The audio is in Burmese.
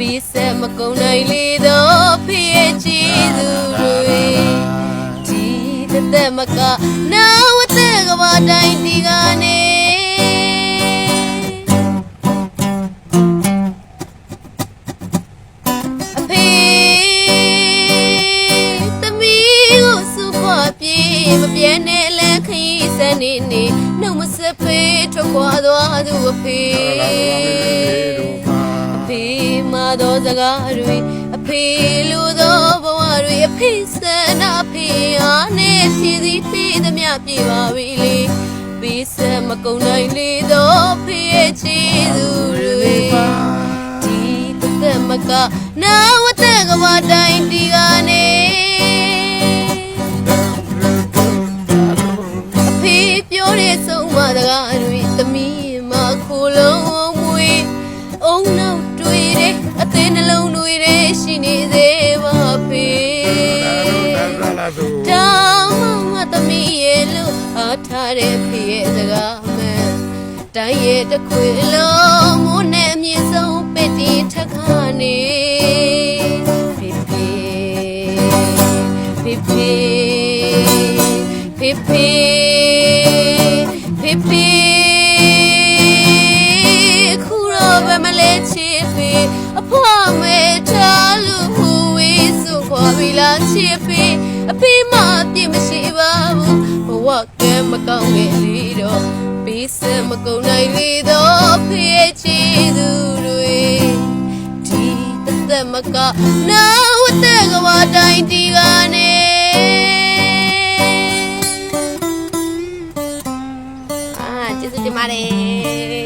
ပြီးဆက်မကုန်နိုင်လေတော့ဖေရဲ့ချီသူတွေဒီသက်သက်မကနာဝတ်တဲ့ကဘာတိုင်းဒီကနေအဖေသမီးကိုစုခွာပြေးမပြဲနဲ့အလဲခရီးစနေနေနှုတ်မဆက်ဖေးထွက်ခွာသွားသူအဖေအဖေမ တော်စကားတွေအဖေလူသောဘဝတွေအဖေဆန္ဒအဖေအားနဲ့ဖြည့်စည်းပြီးသမျှပြေပါပြီလေပြီးစမကုန်နိုင်လေတော့ဖေရဲ့ချီသူတွေဒီတစ်သက်မကနာဝ ထားတဲ့ဖေရဲ့စကားမှန်တိုင်းရဲ့တစ်ခွေလုံးမိုးနဲ့အမြင့်ဆုံးပစ်တီထက်ခါနေဖေဖေဖေဖေဖေဖေဖေဖေခုတော့ဗမလဲချစ်ဖေအဖွားမဲထားလို့ဟူဝေးစုခေါ်ပြီလားချစ်ဖေအဖေမအပြစ်မရှိပါဘူးဘဝ ကဲမကောင်းငယ်လေးတော့ပေးစမကုန်နိုင်လေတော့ဖေးချီသူတွေဒီသက်မကနာဝတ်တဲ့ကဘာတိုင်းဒီကနေအာကျေးဇူးတင်ပါတယ်